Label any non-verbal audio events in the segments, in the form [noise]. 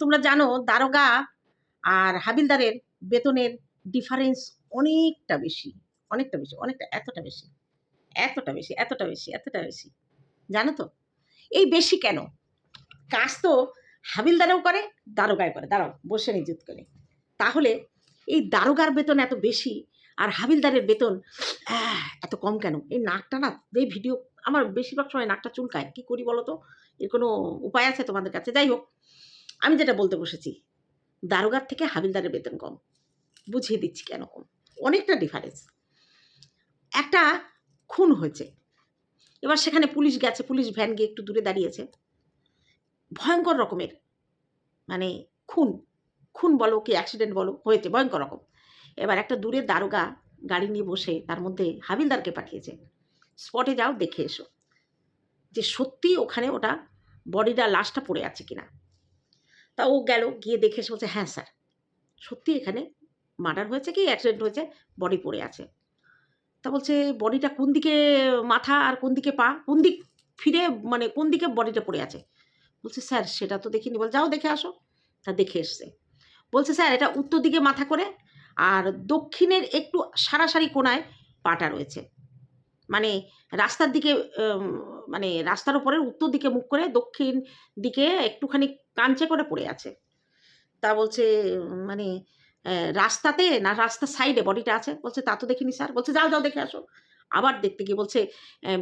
তোমরা জানো দারোগা আর হাবিলদারের বেতনের ডিফারেন্স অনেকটা বেশি অনেকটা বেশি, অনেকটা, এতটা বেশি এতটা বেশি এতটা বেশি এতটা বেশি। জানো তো? এই বেশি কেন? কাজ তো হাবিলদারেও করে দারোগায় করে। দাঁড়াও, বসে নিযুত করে। তাহলে এই দারোগার বেতন এত বেশি আর হাবিলদারের বেতন এত কম কেন? এই নাকটা না, এই ভিডিও আমার বেশিরভাগ সময় নাকটা চুলকায়। কী করি বলো তো? এর কোনো উপায় আছে তোমাদের কাছে? যাই হোক আমি যেটা বলতে বসেছি, দারোগার থেকে হাবিলদারের বেতন কম। বুঝিয়ে দিচ্ছি কেন কম? অনেকটা ডিফারেন্স একটা খুন হয়েছে। এবার সেখানে পুলিশ গেছে, পুলিশ ভ্যান গিয়ে একটু দূরে দাঁড়িয়েছে। ভয়ঙ্কর রকমের মানে খুন খুন বলো কি অ্যাক্সিডেন্ট বলো, হয়েছে, ভয়ঙ্কর রকম। এবার একটা দূরে দারোগা গাড়ি নিয়ে বসে তার মধ্যে হাবিলদারকে পাঠিয়েছে। স্পটে যাও, দেখে এসো। যে সত্যি ওখানে ওটা বডিটা লাশটা পড়ে আছে কিনা। তা ও গেল, গিয়ে দেখে এসে বলছে হ্যাঁ স্যার, সত্যি এখানে মার্ডার হয়েছে কি? অ্যাক্সিডেন্ট হয়েছে বডি পড়ে আছে। তা বলছে বডিটা কোন দিকে, মাথা আর কোন দিকে পা? কোন দিক ফিরে মানে কোন দিকে বডিটা পড়ে আছে? বলছে, স্যার, সেটা তো দেখিনি। বল যাও দেখে আসো। তা দেখে এসছে। বলছে, স্যার, এটা উত্তর দিকে মাথা করে আর দক্ষিণের একটু সারাসারি কোনায় পাটা রয়েছে। মানে রাস্তার দিকে মানে রাস্তার উপরে উত্তর দিকে মুখ করে দক্ষিণ দিকে একটুখানি কাঞ্চে করে পড়ে আছে। তা বলছে মানে রাস্তাতে না রাস্তার সাইডে বডিটা আছে? বলছে, তা তো দেখিনি স্যার বলছে, যাও যাও, দেখে আসো। আবার দেখতে গিয়ে বলছে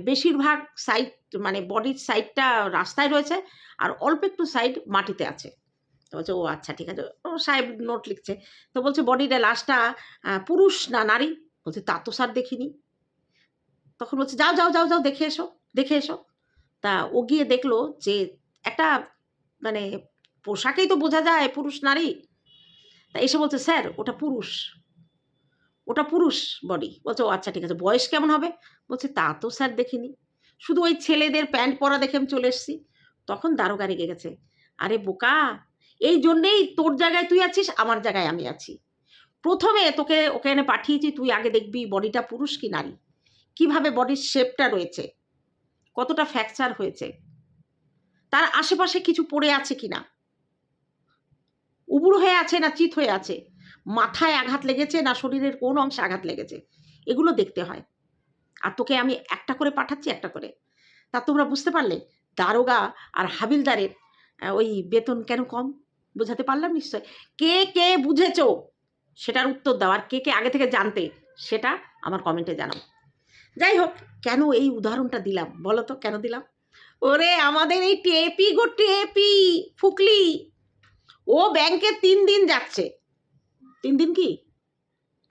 বেশিরভাগ সাইড মানে বডির সাইডটা রাস্তায় রয়েছে, আর অল্প একটু সাইড মাটিতে আছে। তো বলছে, ও আচ্ছা ঠিক আছে। ও সাহেব নোট লিখছে। তো বলছে বডিটা লাশটা পুরুষ না নারী? বলছে, তা তো স্যার দেখিনি। তখন বলছে, যাও যাও যাও যাও, দেখে এসো দেখে এসো। তা ও গিয়ে দেখল যে একটা মানে পোশাকেই তো বোঝা যায়, পুরুষ, নারী। তা এসে বলছে, স্যার, ওটা পুরুষ। ওটা পুরুষ বডি বলছে, ও আচ্ছা ঠিক আছে, বয়স কেমন হবে? বলছে, তা তো স্যার দেখিনি। শুধু ওই ছেলেদের প্যান্ট পরা দেখে আমি চলে এসেছি। তখন দারোগা রেগে গেছে, আরে বোকা, এই জন্যেই তোর জায়গায় তুই আছিস, আমার জায়গায় আমি আছি। প্রথমে তোকে ওখানে পাঠিয়েছি, তুই আগে দেখবি বডিটা পুরুষ কি নারী। কীভাবে বডির শেপটা রয়েছে, কতটা ফ্র্যাকচার হয়েছে তার আশেপাশে কিছু পড়ে আছে কি না উবুড় হয়ে আছে না চিত হয়ে আছে? মাথায় আঘাত লেগেছে না শরীরের কোন অংশে আঘাত লেগেছে? এগুলো দেখতে হয়। আর তোকে আমি একটা করে পাঠাচ্ছি, একটা করে। তা তোমরা বুঝতে পারলে? দারোগা আর হাবিলদারের ওই বেতন কেন কম? বোঝাতে পারলাম নিশ্চয়? কে কে বুঝেছ? সেটার উত্তর দাও। আর কে কে আগে থেকে জানতে, সেটা আমার কমেন্টে জানাও। যাই হোক, কেন এই উদাহরণটা দিলাম? বলো তো, কেন দিলাম? ওরে, আমাদের এই টেপি গো টেপি, ফুকলি। ও ব্যাংকে তিন দিন যাচ্ছে। তিন দিন কি?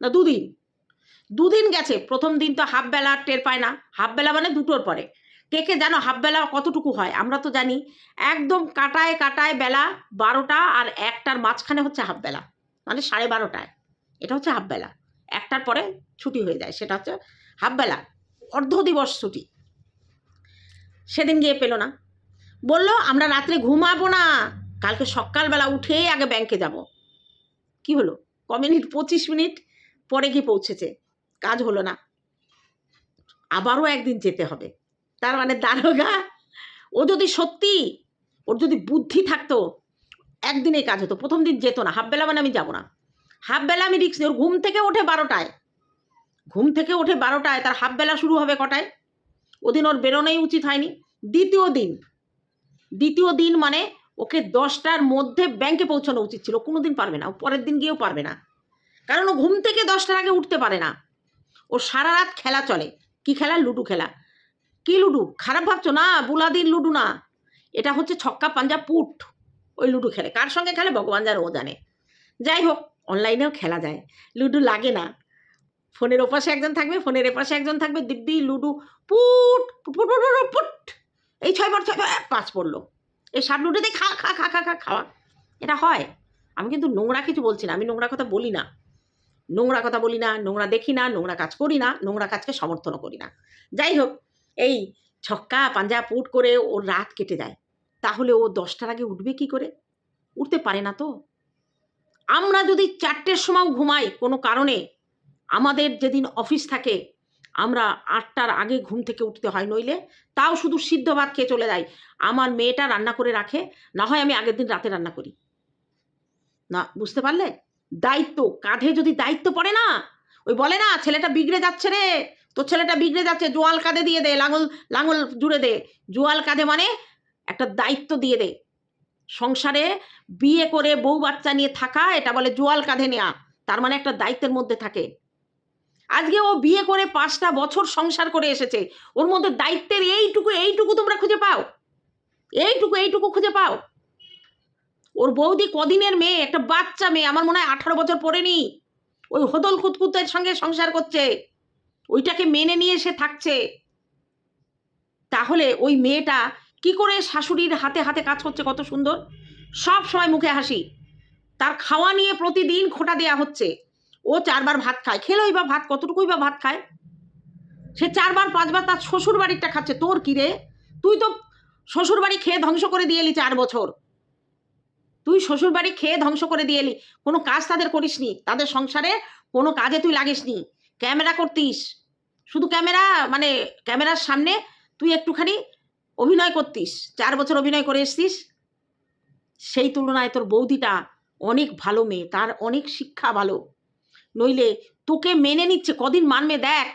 না, দুদিন। দুদিন গেছে। প্রথম দিন তো হাফ বেলা টের পায় না। হাফ বেলা মানে দুটোর পরে। কে কে জানো হাফ বেলা কতটুকু হয়? আমরা তো জানি। একদম কাটায় কাটায় বেলা বারোটা আর একটার মাঝখানে হচ্ছে হাফ বেলা। মানে সাড়ে বারোটায়। এটা হচ্ছে হাফ বেলা। একটার পরে ছুটি হয়ে যায়। সেটা হচ্ছে হাফ বেলা। অর্ধ দিবস ছুটি। সেদিন গিয়ে পেল না। বলল, আমরা রাত্রে ঘুমাবো না। কালকে সকালবেলা উঠেই আগে ব্যাংকে যাব। কি হলো? ক মিনিট? পঁচিশ মিনিট? পরে গিয়ে পৌঁছেছে। কাজ হলো না। আবারও একদিন যেতে হবে। তার মানে দারোগা, ও যদি সত্যি, ওর যদি বুদ্ধি থাকতো একদিনে কাজ হতো। প্রথম দিন যেত না। হাফবেলা মানে আমি যাব না। হাফবেলা আমি রিক্স ওর ঘুম থেকে ওঠে বারোটায়। ঘুম থেকে ওঠে বারোটায়। তার হাফবেলা শুরু হবে কটায়? ওদিন ওর বেরোনোই উচিত হয়নি। দ্বিতীয় দিন দ্বিতীয় দিন মানে ওকে দশটার মধ্যে ব্যাংকে পৌঁছানো উচিত ছিল। কোনো দিন পারবে না, ও পরের দিন গিয়েও পারবে না। কারণ ও ঘুম থেকে দশটার আগে উঠতে পারে না। ও সারা রাত খেলা চলে। কি খেলা? লুডু খেলা। কি লুডু? খারাপ ভাবছ না? বুলাদির লুডু না। এটা হচ্ছে ছক্কা, পাঞ্জা, পুট। ওই লুডু খেলে। কার সঙ্গে খেলে? ভগবান যার, ও জানে। যাই হোক অনলাইনেও খেলা যায়। লুডু লাগে না। ফোনের ওপাশে একজন থাকবে, ফোনের এপাশে একজন থাকবে, দিব্যি, ludo, put put put put এই ছয় বার, ছয় পাঁচ পড়ল। এই সাত লুডুতে খা খা খা খা খা, খাওয়া। এটা হয়। আমি কিন্তু নোংরা কিছু বলছি না, আমি নোংরা কথা বলি না। নোংরা কথা বলি না, নোংরা দেখি না, নোংরা কাজ করি না, নোংরা কাজকে সমর্থনও করি না। যাই হোক, এই ছক্কা, পাঞ্জা, পুট করে ওর রাত কেটে যায়। তাহলে ও দশটার আগে উঠবে কি করে? উঠতে পারে না তো। আমরা যদি চারটের সময় ঘুমাই কোনো কারণে আমাদের যেদিন অফিস থাকে, আমরা আটটার আগে ঘুম থেকে উঠতে হয় নইলে, তাও শুধু সিদ্ধ ভাত খেয়ে চলে যাই আমার মেয়েটা রান্না করে রাখে, না হয় আমি আগের দিন রাতে রান্না করি। না, বুঝতে পারলে? দায়িত্ব, কাঁধে যদি দায়িত্ব পড়ে না, ওই বলে না, ছেলেটা বিগড়ে যাচ্ছে রে, তোর ছেলেটা বিগড়ে যাচ্ছে, জোয়াল কাঁধে দিয়ে দে, লাঙল লাঙল জুড়ে দে। জোয়াল কাঁধে মানে একটা দায়িত্ব দিয়ে দে। সংসারে বিয়ে করে বউ বাচ্চা নিয়ে থাকা, এটা বলে জোয়াল কাঁধে নেওয়া তার মানে একটা দায়িত্বের মধ্যে থাকে। আজকে ও বিয়ে করে পাঁচটা বছর সংসার করে এসেছে। ওর মধ্যে দায়িত্বের এইটুকু এইটুকু তোমরা খুঁজে পাও। এইটুকু এইটুকু খুঁজে পাও। ওর বৌদি কদিনের মেয়ে, একটা বাচ্চা মেয়ে, আমার মনে হয় আঠারো বছর পড়েনি। ওই হদল কুতকুতের সঙ্গে সংসার করছে। ওইটাকে মেনে নিয়ে সে থাকছে। তাহলে ওই মেয়েটা কি করে শাশুড়ির হাতে হাতে কাজ করছে কত সুন্দর? সব সময় মুখে হাসি। তার খাওয়া নিয়ে প্রতিদিন খোটা দেয়া হচ্ছে। ও চারবার ভাত খায়। খেলোই বা ভাত, কতটুকুই বা ভাত খায়? সে চারবার, পাঁচবার তার শ্বশুর বাড়িরটা খাচ্ছে। তোর কি রে? তুই তো শ্বশুর বাড়ি খেয়ে ধ্বংস করে দিয়ে এলি চার বছর। তুই শ্বশুর বাড়ি খেয়ে ধ্বংস করে দিয়ে এলি। কোনো কাজ তাদের করিসনি তাদের সংসারে কোনো কাজে তুই লাগিসনি ক্যামেরা করতিস। শুধু ক্যামেরা মানে ক্যামেরার সামনে তুই একটুখানি অভিনয় করতিস। চার বছর অভিনয় করে এসছিস। সেই তুলনায় তোর বৌদিটা অনেক ভালো মেয়ে। তার অনেক শিক্ষা ভালো। নইলে তোকে মেনে নিচ্ছে, কদিন মানবে দেখ।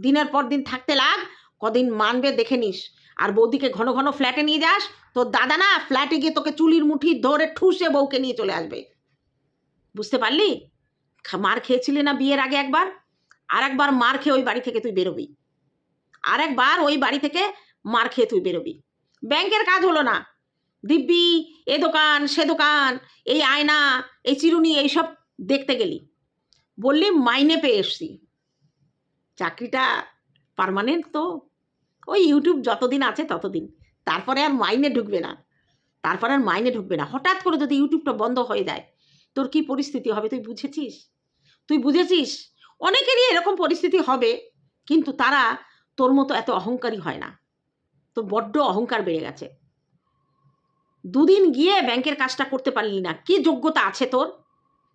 দিনের পর দিন থাকতে লাগ, কদিন মানবে দেখে নিস। আর বৌদিকে ঘন ঘন ফ্ল্যাটে নিয়ে যাস, তোর দাদা না ফ্ল্যাটে গিয়ে তোকে চুলির মুঠি ধরে ঠুসে বউকে নিয়ে চলে আসবে। বুঝতে পারলি? মার খেয়েছিলি না বিয়ের আগে একবার? আর একবার মার খেয়ে ওই বাড়ি থেকে তুই বেরোবি। আর একবার ওই বাড়ি থেকে মার খেয়ে তুই বেরোবি। ব্যাংকের কাজ হলো না। দিব্যি, এ দোকান, সে দোকান, এই আয়না, এই চিরুনি, এইসব দেখতে গেলি। বললি মাইনে পেয়ে এসছি। চাকরিটা পারমানেন্ট তো। ওই ইউটিউব যতদিন আছে ততদিন। তারপরে আর মাইনে ঢুকবে না। তারপরে আর মাইনে ঢুকবে না। হঠাৎ করে যদি ইউটিউবটা বন্ধ হয়ে যায়, তোর কি পরিস্থিতি হবে তুই বুঝেছিস? তুই বুঝেছিস? অনেকেরই এরকম পরিস্থিতি হবে, কিন্তু তারা তোর মতো এত অহংকারী হয় না। তোর বড্ড অহংকার বেড়ে গেছে। দুদিন গিয়ে ব্যাংকের কাজটা করতে পারলি না। কি যোগ্যতা আছে তোর?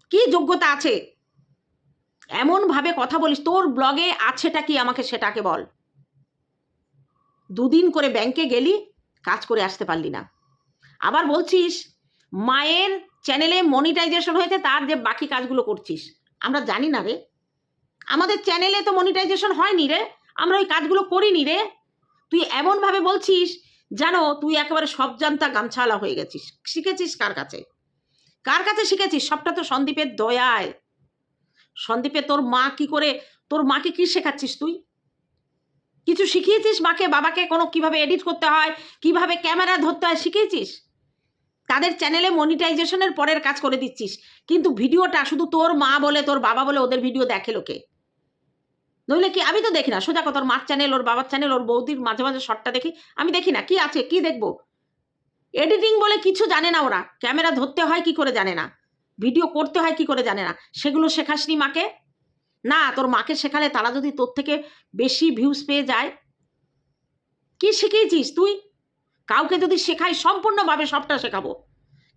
কি যোগ্যতা আছে? এমনভাবে কথা বলিস, তোর ব্লগে আছেটা কি? আমাকে সেটাকে বল। দুদিন করে ব্যাংকে গেলি, কাজ করে আসতে পারলি না। আবার বলছিস, মায়ের চ্যানেলে মনিটাইজেশন হয়েছে, তার যে বাকি কাজগুলো করছিস। আমরা জানি না রে। আমাদের চ্যানেলে তো মনিটাইজেশন হয়নি রে। আমরা ওই কাজগুলো করিনি রে। তুই এমনভাবে বলছিস, জানো, তুই একেবারে সব জানতা গামছালা হয়ে গেছিস। শিখেছিস কার কাছে? কার কাছে শিখেছিস? সবটা তো সন্দীপের দয়ায়। সন্দীপে তোর মা কি করে, তোর মাকে কি শেখাচ্ছিস তুই? কিছু শিখিয়েছিস মাকে? বাবাকে কোনো কীভাবে এডিট করতে হয়? কীভাবে ক্যামেরা ধরতে হয়? শিখিয়েছিস? তাদের চ্যানেলে মনিটাইজেশনের পরের কাজ করে দিচ্ছিস। কিন্তু ভিডিওটা শুধু তোর মা বলে, তোর বাবা বলে ওদের ভিডিও দেখে লোকে। নইলে কি, আমি তো দেখি না। সোজা কথা ওর মার চ্যানেল ওর বাবার চ্যানেল ওর বৌদির মাঝে মাঝে শর্টটা দেখি। আমি দেখি না। কি আছে? কি দেখব? এডিটিং বলে কিছু জানে না ওরা। ক্যামেরা ধরতে হয়, কি করে জানে না? ভিডিও করতে হয় কি করে জানে না? সেগুলো শেখাসনি মাকে? না, তোর মাকে শেখালে তারা যদি তোর থেকে বেশি ভিউজ পেয়ে যায়, কি শিখিয়েছিস তুই? কাউকে যদি শেখাই, সম্পূর্ণভাবে সবটা শেখাবো।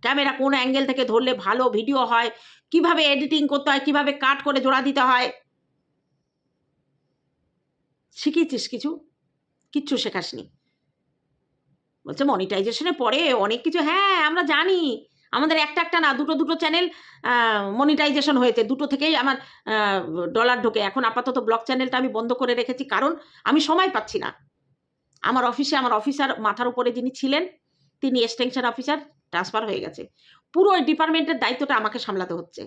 ক্যামেরা কোন অ্যাঙ্গেল থেকে ধরলে ভালো ভিডিও হয়? কীভাবে এডিটিং করতে হয়? কীভাবে কাট করে জোড়া দিতে হয়? শিখিয়েছিস কিছু? কিচ্ছু শেখাসনি। বলছে মনিটাইজেশনের পরে অনেক কিছু হ্যাঁ আমরা জানি। আমাদের একটা একটা না, দুটো দুটো চ্যানেল মনিটাইজেশন হয়েছে। দুটো থেকেই আমার ডলার ঢোকে। এখন আপাতত ব্লগ চ্যানেলটা আমি বন্ধ করে রেখেছি কারণ আমি সময় পাচ্ছি না। আমার অফিসে আমার অফিসার মাথার উপরে যিনি ছিলেন, তিনি এক্সটেনশন অফিসার ট্রান্সফার হয়ে গেছে। পুরো ওই ডিপার্টমেন্টের দায়িত্বটা আমাকে সামলাতে হচ্ছে।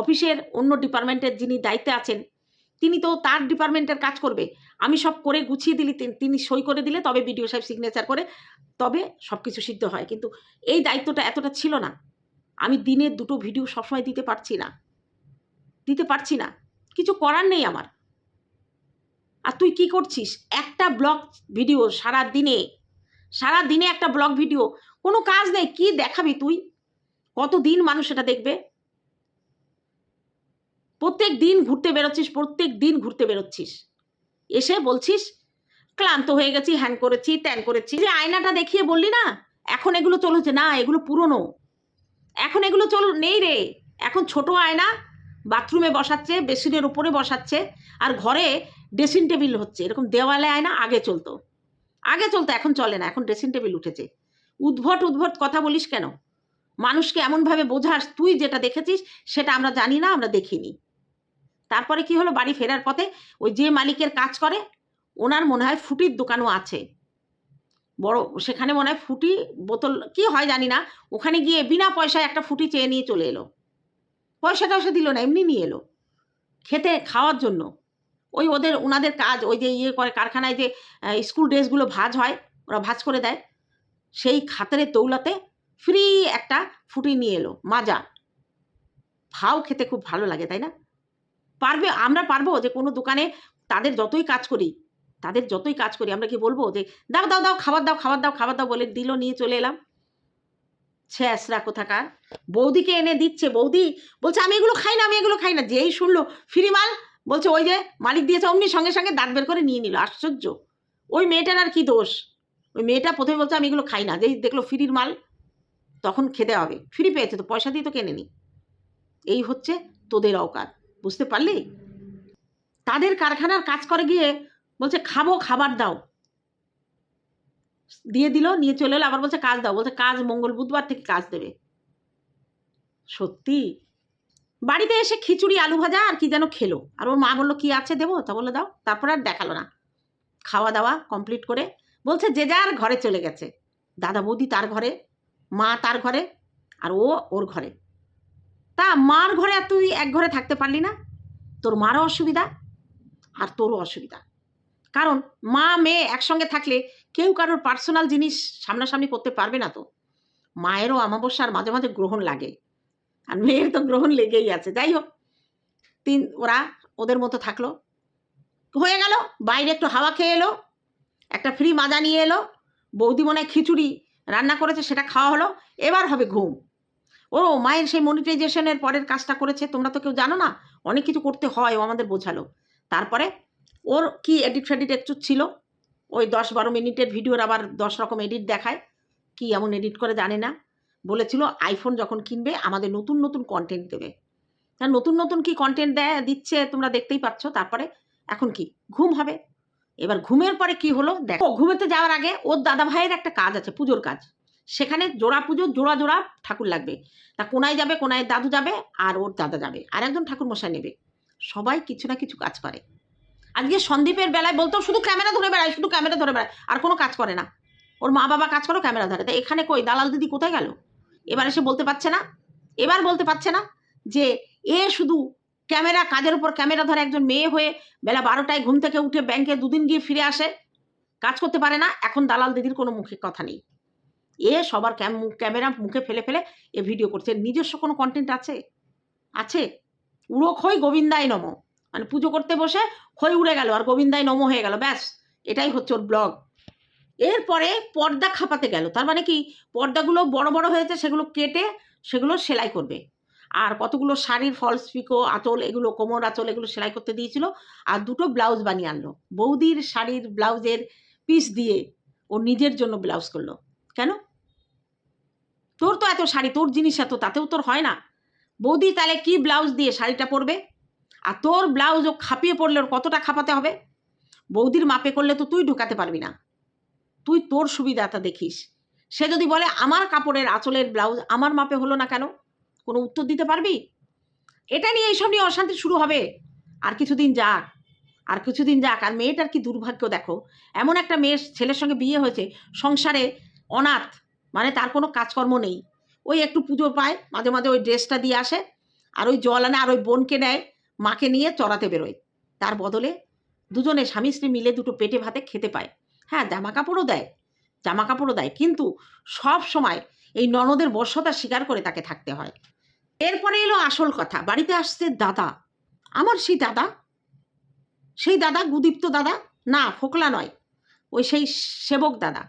অফিসের অন্য ডিপার্টমেন্টের যিনি দায়িত্বে আছেন তিনি তো তার ডিপার্টমেন্টের কাজ করবে। আমি সব করে গুছিয়ে দিলি তিন- সই করে দিলে তবে বিডিও সাহেব সিগনেচার করে, তবে সব কিছু সিদ্ধ হয়। কিন্তু এই দায়িত্বটা এতটা ছিল না। আমি দিনে দুটো ভিডিও সবসময় দিতে পারছি না। দিতে পারছি না। কিছু করার নেই আমার। আর তুই কি করছিস? একটা ব্লগ ভিডিও সারা দিনে সারা দিনে একটা ব্লগ ভিডিও কোনো কাজ নেই। কি দেখাবি তুই? কত দিন মানুষ এটা দেখবে? প্রত্যেক দিন ঘুরতে বেরোচ্ছিস, প্রত্যেক দিন ঘুরতে বেরোচ্ছিস। এসে বলছিস, ক্লান্ত হয়ে গেছি, হ্যান করেছি, ত্যান করেছি। যে আয়নাটা দেখিয়ে বললি না, এখন এগুলো চলেছে না, এগুলো পুরনো। এখন এগুলো চল, নেই রে। এখন ছোট আয়না, বাথরুমে বসাচ্ছে, বেসিনের উপরে বসাচ্ছে, আর ঘরে ড্রেসিং টেবিল হচ্ছে। এরকম দেওয়ালে আয়না আগে চলতো। আগে চলতো, এখন চলে না, এখন ড্রেসিং টেবিল উঠেছে। উদ্ভট উদ্ভট কথা বলিস কেন? মানুষকে এমনভাবে বোঝাস, তুই যেটা দেখেছিস, সেটা আমরা জানি না, আমরা দেখিনি। তারপরে কি হলো? বাড়ি ফেরার পথে ওই যে মালিকের কাজ করে, ওনার মনে হয় ফুটির দোকানও আছে। বড়, সেখানে মনে হয় ফুটি বোতল, কি হয় জানি না, ওখানে গিয়ে বিনা পয়সায় একটা ফুটি চেয়ে নিয়ে চলে এলো। পয়সা টয়সা দিল না, এমনি নিয়ে এলো। খেতে, খাওয়ার জন্য। ওই ওদের, ওনাদের কাজ, ওই যে ইয়ে করে কারখানায় যে স্কুল ড্রেসগুলো ভাজ হয়, ওরা ভাজ করে দেয়, সেই খাতের তৌলাতে ফ্রি একটা ফুটি নিয়ে এলো, মাজা। ভাও খেতে খুব ভালো লাগে, তাই না? পারবে, আমরা পারব যে কোনো দোকানে তাদের যতই কাজ করি, তাদের যতই কাজ করি, আমরা কি বলব যে, দাও দাও দাও, খাবার দাও খাবার দাও খাবার দাও বলে দিল, নিয়ে চলে এলাম। ছ্যাঁসরা কোথাকার? বৌদিকে এনে দিচ্ছে, বৌদি বলছে, আমি এগুলো খাই না, আমি এগুলো খাই না। যেই শুনলো, ফ্রি মাল, বলছে, ওই যে মালিক দিয়েছে অমনি সঙ্গে সঙ্গে দাঁত বের করে নিয়ে নিল, আশ্চর্য। ওই মেয়েটার আর কি দোষ? ওই মেয়েটা প্রথমে বলছে, আমি এগুলো খাই না। যেই দেখল ফ্রির মাল, তখন খেতে হবে। ফ্রি পেয়েছে তো, পয়সা দিয়ে তো কেনে নি এই হচ্ছে তোদের অকাত বুঝতে পারলি? তাদের কারখানার কাজ করে গিয়ে বলছে, খাব, খাবার দাও। দিয়ে দিল, নিয়ে চলে এলো, আবার বলছে, কাজ দাও। বলছে, কাজ মঙ্গল, বুধবার থেকে কাজ দেবে। সত্যি? বাড়িতে এসে খিচুড়ি, আলু ভাজা আর কি যেন খেলো। আর ওর মা বলল, কি আছে দেবো? তা বলে দাও। তারপর আর দেখাল না। খাওয়া দাওয়া কমপ্লিট করে বলছে, যে যার ঘরে চলে গেছে। দাদা বৌদি তার ঘরে, মা তার ঘরে, আর ও ওর ঘরে। তা মার ঘরে আর তুই এক ঘরে থাকতে পারলি না? তোর মারও অসুবিধা আর তোরও অসুবিধা। কারণ মা, মেয়ে একসঙ্গে থাকলে কেউ কারোর পার্সোনাল জিনিস সামনাসামনি করতে পারবে না তো। মায়েরও অমাবস্যার মাঝে মাঝে গ্রহণ লাগে। আর মেয়ের তো গ্রহণ লেগেই আছে। যাই হোক, তিন, ওরা ওদের মতো থাকল। হয়ে গেল, বাইরে একটু হাওয়া খেয়ে এলো, একটা ফ্রি মাজা নিয়ে এলো বৌদি মনে খিচুড়ি রান্না করেছে, সেটা খাওয়া হলো, এবার হবে ঘুম। ও, মায়ের সেই মনিটাইজেশনের পরের কাজটা করেছে, তোমরা তো কেউ জানো না, অনেক কিছু করতে হয়, ও আমাদের বোঝালো। তারপরে ওর কি এডিট ফেডিট একটু ছিল, ওই দশ বারো মিনিটের ভিডিওর আবার দশ রকম এডিট দেখায়, কি এমন এডিট করে জানে না। বলেছিল আইফোন যখন কিনবে, আমাদের নতুন নতুন কন্টেন্ট দেবে। তা নতুন নতুন কি কন্টেন্ট দেয়, দিচ্ছে তোমরা দেখতেই পাচ্ছ, তারপরে এখন কি? ঘুম হবে। এবার ঘুমের পরে কি হলো? দেখো, ঘুমেতে যাওয়ার আগে ওর দাদা ভাইয়ের একটা কাজ আছে, পুজোর কাজ। সেখানে জোড়া পুজো, জোড়া জোড়া ঠাকুর লাগবে। তা কোনায় যাবে, কোনায় দাদু যাবে, আর ওর দাদা যাবে, আর একজন ঠাকুর মশাই নেবে। সবাই কিছু না কিছু কাজ করে। আজকে সন্দীপের বেলায় বলতো শুধু ক্যামেরা ধরে বেড়ায়, শুধু ক্যামেরা ধরে বেড়ায়, আর কোনো কাজ করে না। ওর মা বাবা কাজ করো, ক্যামেরা ধরে। তা এখানে কই? দালাল দিদি কোথায় গেল? এবার এসে বলতে পারছে না। এবার বলতে পারছে না যে, এ শুধু ক্যামেরা, কাজের উপর ক্যামেরা ধরে একজন মেয়ে হয়ে বেলা বারোটায় ঘুম থেকে উঠে ব্যাংকে দুদিন গিয়ে ফিরে আসে। কাজ করতে পারে না, এখন দালাল দিদির কোনো মুখে কথা নেই। এ সবার ক্যাম- ক্যামেরা মুখে ফেলে ফেলে এ ভিডিও করছে। নিজস্ব কোনো কন্টেন্ট আছে? আছে? উড়ো খই গোবিন্দাই নম। মানে পুজো করতে বসে খই উড়ে গেল আর গোবিন্দাই নম হয়ে গেল। ব্যাস, এটাই হচ্ছে ওর ব্লগ এরপরে পর্দা খাপাতে গেল। তার মানে কি? পর্দাগুলো বড় বড় হয়েছে, সেগুলো কেটে সেগুলো সেলাই করবে। আর কতগুলো শাড়ির ফলস পিকো আঁচল, এগুলো কোমর আঁচল, এগুলো সেলাই করতে দিয়েছিল। আর দুটো ব্লাউজ বানিয়ে আনলো। বৌদির শাড়ির ব্লাউজের পিস দিয়ে ও নিজের জন্য ব্লাউজ করল। কেন? তোর তো এত শাড়ি, তোর জিনিস এত, তাতেও তোর হয় না। বৌদি, তাহলে কি ব্লাউজ দিয়ে শাড়িটা পরবে? আর তোর ব্লাউজ ও খাপিয়ে পড়লে ওর কতটা খাপাতে হবে? বৌদির মাপে করলে তো তুই ঢুকাতে পারবি না। তুই তোর সুবিধাটা দেখিস। সে যদি বলে, আমার কাপড়ের আঁচলের ব্লাউজ আমার মাপে হলো না কেন? কোনো উত্তর দিতে পারবি? এটা নিয়ে এইসব নিয়ে অশান্তি শুরু হবে। আর কিছুদিন যাক, আর কিছুদিন যাক, আর মেয়েটার কি দুর্ভাগ্য দেখো। এমন একটা মেয়ের ছেলের সঙ্গে বিয়ে হয়েছে, সংসারে অনাথ মানে তার কোনো কাজকর্ম নেই। ওই একটু পুজো পায়, মাঝে মাঝে ওই ড্রেসটা দিয়ে আসে আর ওই জল আনে আর ওই বোনকে নেয়, মাকে নিয়ে চড়াতে বেরোয়। তার বদলে দুজনে স্বামী স্ত্রী মিলে দুটো পেটে ভাতে খেতে পায়। হ্যাঁ জামা কাপড়ও দেয় জামা কাপড়ও দেয়, কিন্তু সব সময় এই ননদের বর্ষতা স্বীকার করে তাকে থাকতে হয়। এরপরে এলো আসল কথা, বাড়িতে আসছে দাদা। আমার সেই দাদা? সেই দাদা, গুদীপ্ত দাদা? না, ফোকলা নয়, ওই সেই সেবক দাদা।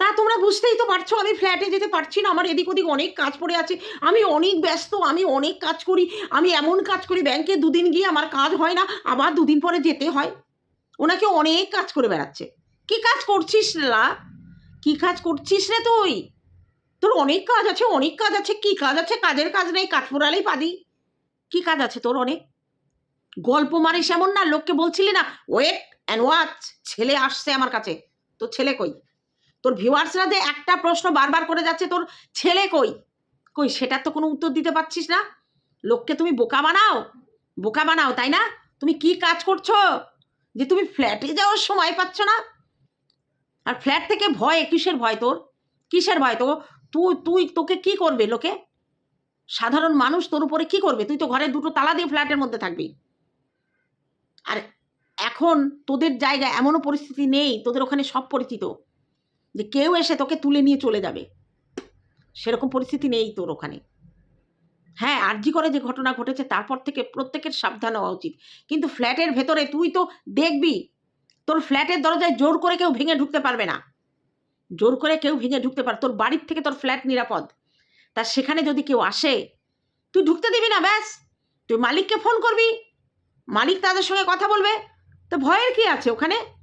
তা তোমরা বুঝতেই তো পারছ, আমি ফ্ল্যাটে যেতে পারছি না, আমার এদিক ওদিক অনেক কাজ পড়ে আছে, আমি অনেক ব্যস্ত, আমি অনেক কাজ করি, আমি এমন কাজ করি, ব্যাংকে দুদিন গিয়ে আমার কাজ হয় না, আবার দুদিন পরে যেতে হয়। ওনাকে অনেক কাজ করে বেড়াচ্ছে। কি কাজ করছিস রা কি কাজ করছিস রে তুই? তোর অনেক কাজ আছে, অনেক কাজ আছে, কি কাজ আছে? কাজের কাজ নেই কাজ পোড়ালেই পাদি কি কাজ আছে তোর অনেক? গল্প মারিস এমন না, লোককে বলছিলি না ওয়েট অ্যান্ড ওয়াচ ছেলে আসছে আমার কাছে, তোর ছেলে কই? তোর ভিউয়ার্সরা যে একটা প্রশ্ন বারবার করে যাচ্ছে, তোর ছেলে কই? কই, সেটা তো কোনো উত্তর দিতে পারছিস না। লোককে তুমি বোকা বানাও। বোকা বানাও, তাই না? তুমি কি কাজ করছ? যে তুমি ফ্ল্যাটে যাওয়ার সময় পাচ্ছ না। আর ফ্ল্যাট থেকে ভয়, কিসের ভয় তোর? কিসের ভয় তো তুই তুই তোকে কি করবে লোকে? সাধারণ মানুষ তোর উপরে কি করবে? তুই তো ঘরে দুটো তালা দিয়ে ফ্ল্যাটের মধ্যে থাকবি। আর এখন তোদের জায়গায় এমনও পরিস্থিতি নেই, তোদের ওখানে সব পরিচিত। যে কেউ এসে তোকে তুলে নিয়ে চলে যাবে। সেরকম পরিস্থিতি নেই তোর ওখানে। হ্যাঁ আর্জি করে যে ঘটনা ঘটেছে তারপর থেকে প্রত্যেকের সাবধান হওয়া উচিত। কিন্তু ফ্ল্যাটের ভেতরে তুই তো দেখবি, তোর ফ্ল্যাটের দরজায় জোর করে কেউ ভেঙে ঢুকতে পারবে না। জোর করে কেউ ভেঙে ঢুকতে পার, তোর বাড়ির থেকে তোর ফ্ল্যাট নিরাপদ। তা সেখানে যদি কেউ আসে, তুই ঢুকতে দিবি না, ব্যাস। তুই মালিককে ফোন করবি, মালিক তাদের সঙ্গে কথা বলবে। তো ভয়ের কি আছে ওখানে?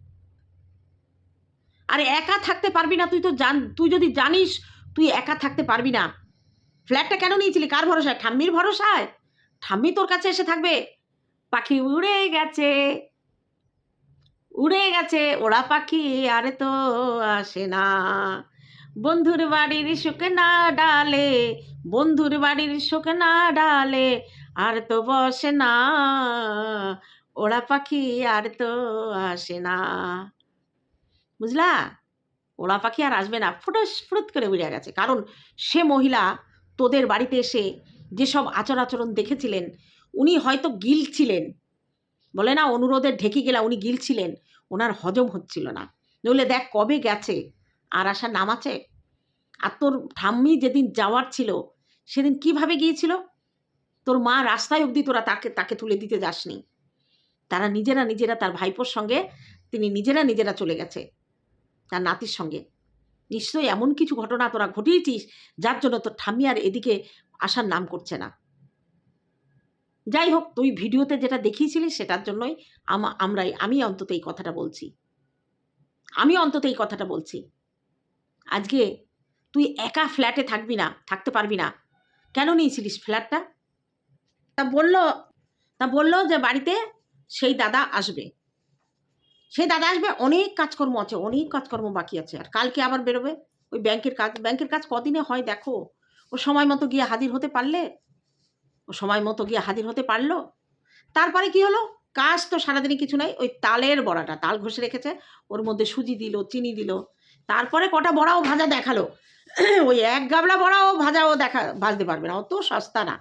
আরে একা থাকতে পারবি না, তুই তো জান, তুই যদি জানিস তুই একা থাকতে পারবি না। ফ্ল্যাটটা কেন নিয়েছিলি? কার ভরসায়? ঠাম্মির ভরসায়? ঠাম্মি তোর কাছে এসে থাকবে? পাখি উড়ে গেছে। উড়ে গেছে, ওরা পাখি আরে তো আসে না। বন্ধুর বাড়ির শোকে না ডালে, বন্ধুর বাড়ির শোকে না ডালে আর তো বসে না। ওরা পাখি আর তো আসে না। বুঝলা? ওরা পাখি আর আসবে না। ফুটস ফুরুত করে উড়ে গেছে। কারণ সে মহিলা তোদের বাড়িতে এসে যেসব আচর আচরণ দেখেছিলেন, উনি হয়তো গিলছিলেন। বলে না, অনুরোধের ঢেকে গেলা, উনি গিল ছিলেন ওনার হজম হচ্ছিল না। নইলে দেখ কবে গেছে? আর আসার নাম আছে? আর তোর ঠাম্মি যেদিন যাওয়ার ছিল, সেদিন কীভাবে গিয়েছিল? তোর মা রাস্তায় অবধি তোরা তাকে তাকে তুলে দিতে যাসনি। তারা নিজেরা নিজেরা তার ভাইপোর সঙ্গে, তিনি নিজেরা নিজেরা চলে গেছে। তার নাতির সঙ্গে। নিশ্চয়ই এমন কিছু ঘটনা তোরা ঘটিয়েছিস, যার জন্য তোর ঠাম্মি আর এদিকে আসার নাম করছে না। যাই হোক, তুই ভিডিওতে যেটা দেখিয়েছিলি সেটার জন্যই আমা আমরাই আমি অন্তত এই কথাটা বলছি। আমি অন্তত এই কথাটা বলছি। আজকে তুই একা ফ্ল্যাটে থাকবি না, থাকতে পারবি না। কেন নিয়েছিলিস ফ্ল্যাটটা? তা বলল তা বলল যে বাড়িতে সেই দাদা আসবে। সেই দাদা আসবে, অনেক কাজকর্ম আছে, অনেক কাজকর্ম বাকি আছে। আর কালকে আবার বেরোবে, ওই ব্যাংকের কাজ ব্যাংকের কাজ কদিনে হয় দেখো। ও সময় মতো গিয়ে হাজির হতে পারলে, ও সময় মতো গিয়ে হাজির হতে পারল। তারপরে কি হলো? কাজ তো সারাদিনই কিছু নাই, ওই তালের বড়াটা, তাল ঘষে রেখেছে, ওর মধ্যে সুজি দিল, চিনি দিল। তারপরে কটা বড়াও ভাজা দেখাল। [clears throat] ওই এক গাবলা বড়াও ভাজাও দেখা, ভাজতে পারবে না অত সস্তা না।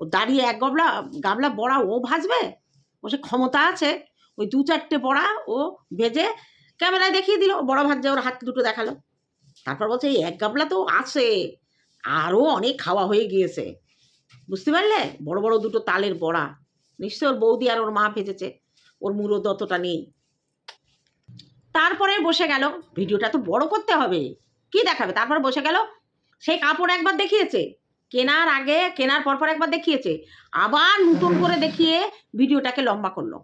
ও দাঁড়িয়ে এক গাবলা গাবলা বড়া ও ভাজবে? ও সে ক্ষমতা আছে। ওই দু চারটে বড়া ও ভেজে ক্যামেরায় দেখিয়ে দিল। বড়া ভাজছে ওর হাত দুটো দেখাল। তারপর বলছে, এই এক গাবলা তো আছে। আরও অনেক খাওয়া হয়ে গিয়েছে। বুঝতে পারলে? বড় বড় দুটো তালের বড়া। নিশ্চয় ওর বৌদি আর ওর মা ভেজেছে। ওর মুরদ অতটা নেই। তারপরে বসে গেল। ভিডিওটা তো বড় করতে হবে। কি দেখাবে? তারপর বসে গেল। সেই কাপড় একবার দেখিয়েছে। কেনার আগে, কেনার পর পর একবার দেখিয়েছে। আবার নতুন করে দেখিয়ে ভিডিওটাকে লম্বা করল।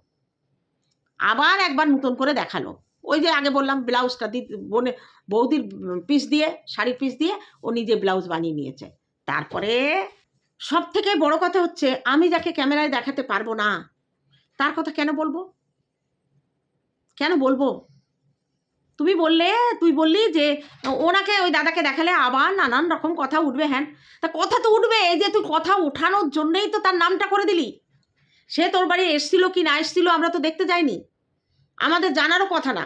আবার একবার নতুন করে দেখাল। ওই যে আগে বললাম ব্লাউজটা দি, বোনে, বৌদির পিস দিয়ে, শাড়ির পিস দিয়ে ও নিজে ব্লাউজ বানিয়ে নিয়েছে। তারপরে সব থেকে বড় কথা হচ্ছে, আমি যাকে ক্যামেরায় দেখাতে পারব না, তার কথা কেন বলব? কেন বলব? তুমি বললে, তুই বললি যে ওনাকে ওই দাদাকে দেখালে আবার নানান রকম কথা উঠবে, হ্যান। তা কথা তো উঠবে, এই যে তুই কথা ওঠানোর জন্যই তো তার নামটা করে দিলি। সে তোর বাড়ি এসছিল কি না এসছিল আমরা তো দেখতে যাইনি। আমাদের জানারও কথা না।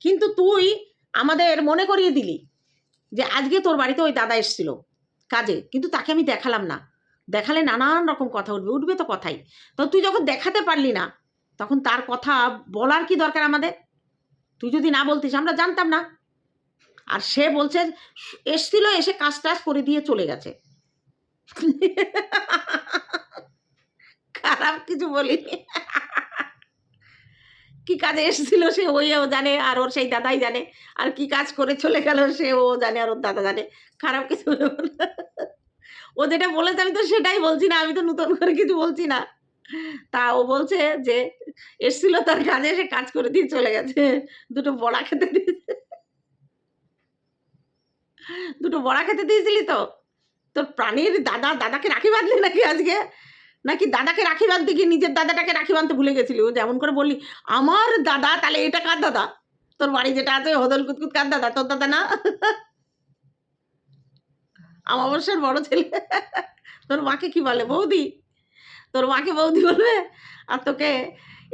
কিন্তু তুই আমাদের মনে করিয়ে দিলি যে আজকে তোর বাড়িতে ওই দাদা এসছিল কাজে। কিন্তু তাকে আমি দেখালাম না। দেখালে নানান রকম কথা উঠবে উঠবে তো কথাই। তো তুই যখন দেখাতে পারলি না, তখন তার কথা বলার কি দরকার আমাদের? তুই যদি না বলতিস, আমরা জানতাম না। আর সে বলছে, এসছিল, এসে কাজ টাজ করে দিয়ে চলে গেছে। খারাপ কিছু বলিনি কি কাজে এসেছিল সে ওইও জানে আর ওর সেই দাদাই জানে। আর কি কাজ করে চলে গেল সে ও জানে আর ওর দাদা জানে। খারাপ কিছু ও যেটা বলেছে আমি তো সেটাই বলছি না, আমি তো নতুন করে কিছু বলছি না। তা ও বলছে যে এসছিল তার কাজে, সে কাজ করে দিয়ে চলে গেছে। দুটো বড়া খেতে দিয়েছে। দুটো বড়া খেতে দিয়েছিলি তো? তোর প্রাণীর দাদা, দাদাকে রাখি বাঁধলি নাকি আজকে? নাকি দাদাকে রাখি বাঁধতে গিয়ে নিজের দাদাটাকে রাখি বাঁধতে ভুলে গেছিলি? ও যেমন করে বললি, আমার দাদা, তাহলে এটা কার দাদা? তোর বাড়ি যেটা আছে, হদল কুতকুত কার দাদা? তোর দাদা না? আমাবস্যার বড় ছেলে। তোর মাকে কি বলে? বৌদি। তোর মাকে বৌদি বলবে? আর তোকে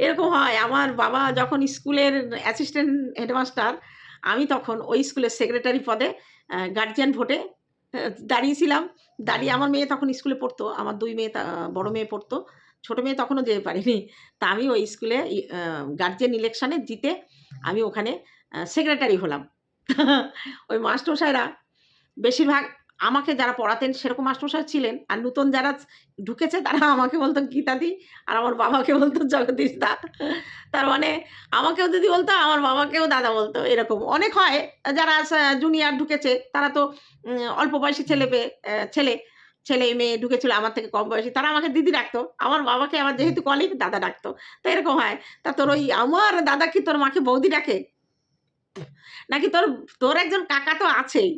এরকম হয়, আমার বাবা যখন স্কুলের অ্যাসিস্ট্যান্ট হেডমাস্টার আমি তখন ওই স্কুলের সেক্রেটারি পদে গার্জিয়ান ভোটে [laughs] দাঁড়িয়েছিলাম। দাঁড়িয়ে আমার মেয়ে তখন স্কুলে পড়তো। আমার দুই মেয়ে বড় মেয়ে পড়তো। ছোটো মেয়ে তখনও যেতে পারিনি। তা আমি ওই স্কুলে গার্জেন ইলেকশানে জিতে আমি ওখানে সেক্রেটারি হলাম। [laughs] ওই মাস্টারমশাইরা বেশিরভাগ আমাকে যারা পড়াতেন সেরকম মাস্টারমশাই ছিলেন। আর নতুন যারা ঢুকেছে তারা আমাকে বলতো গীতাদি আর আমার বাবাকে বলতো জগদীশ দা। তার মানে আমাকেও দিদি বলতো, আমার বাবাকেও দাদা বলতো, এরকম। অনেক হয়, যারা জুনিয়র ঢুকেছে, তারা তো অল্প বয়সী ছেলে পেয়ে ছেলে ছেলে, মেয়ে ঢুকেছিল আমার থেকে কম বয়সী, তারা আমাকে দিদি ডাকতো। আমার বাবাকে আমার যেহেতু কলিগ দাদা ডাকতো। তো এরকম হয়। তা তোর ওই আমার দাদা কি তোর মাকে বৌদি ডাকে? নাকি তোর তোর একজন কাকা তো আছেই।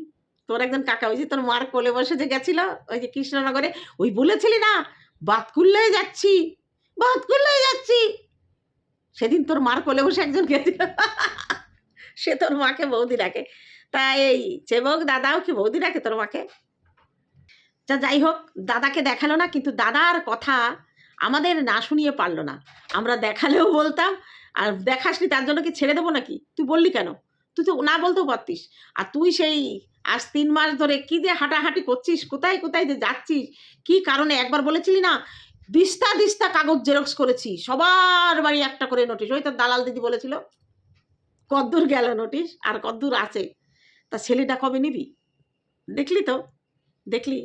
তোর একজন কাকা, ওই যে তোর মার কোলে বসে যে গেছিল, ওই যে কৃষ্ণনগরে, ওই বলেছিলি না, বাতকুল্লায় যাচ্ছি বাতকুল্লায় যাচ্ছি। সেদিন তোর মার কোলে বসে একজন গেছিল। [laughs] সে তোর মাকে বৌদি ডাকে। তা এই চেবক দাদাও কি বৌদি ডাকে তোর মাকে? যা যাই হোক, দাদাকে দেখাল না, কিন্তু দাদার কথা আমাদের না শুনিয়ে পারল না। আমরা দেখালেও বলতাম, আর দেখাসনি, তার জন্য কি ছেড়ে দেবো নাকি? তুই বললি কেন? তুই তো না বলতেও পারতিস। আর তুই সেই আজ তিন মাস ধরে কি যে হাঁটাহাঁটি করছিস, কোথায় কোথায় যে যাচ্ছিস? কি কারণে? একবার বলেছিলি না? দিস্তা দিস্তা কাগজ জেরক্স করেছি, সবার বাড়ি একটা করে নোটিশ। ওই তো দালাল দিদি বলেছিল, কদ্দূর গেল নোটিশ, আর কদ্দূর আছে। তা ছেলেটা কবে নিবি? দেখলি তো, দেখলি?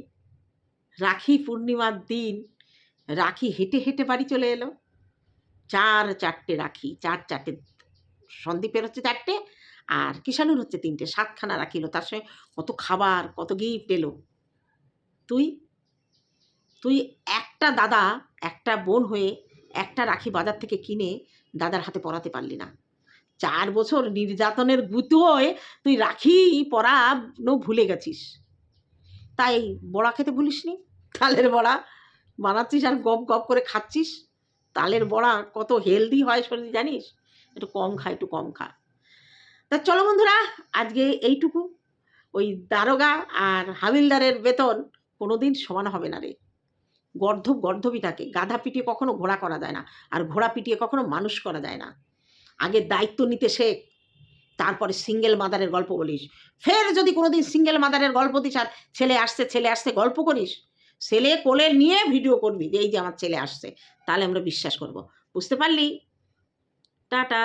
রাখি পূর্ণিমার দিন, রাখি হেঁটে হেঁটে বাড়ি চলে এলো। চার চারটে রাখি, চার চারটে, সন্দীপের হচ্ছে চারটে আর কিষাণুর হচ্ছে তিনটে, সাতখানা রাখিলো তার সঙ্গে কত খাবার, কত গিয়ে এলো। তুই তুই একটা দাদা, একটা বোন হয়ে একটা রাখি বাজার থেকে কিনে দাদার হাতে পরাতে পারলি না। চার বছর নির্যাতনের গুতোয় তুই রাখি পরানো ভুলে গেছিস। তাই বড়া খেতে ভুলিসনি তালের বড়া বানাচ্ছিস আর গপ গপ করে খাচ্ছিস? তালের বড়া কত হেলদি হয় শরীর জানিস? একটু কম খা, একটু কম খা। তা চলো বন্ধুরা, আজকে এইটুকু। ওই দারোগা আর হাবিলদারের বেতন কোনো দিন সমান হবে না রে। গর্ধব গর্ধবই থাকে গাধা পিটিয়ে কখনো ঘোড়া করা যায় না, আর ঘোড়া পিটিয়ে কখনো মানুষ করা যায় না। আগে দায়িত্ব নিতে শেখ, তারপরে সিঙ্গেল মাদারের গল্প বলিস। ফের যদি কোনোদিন সিঙ্গেল মাদারের গল্প দিস আর ছেলে আসছে ছেলে আসছে, গল্প করিস, ছেলে কোলে নিয়ে ভিডিও করবি যে এই যে আমার ছেলে আসছে, তাহলে আমরা বিশ্বাস করব। বুঝতে পারলি? টাটা।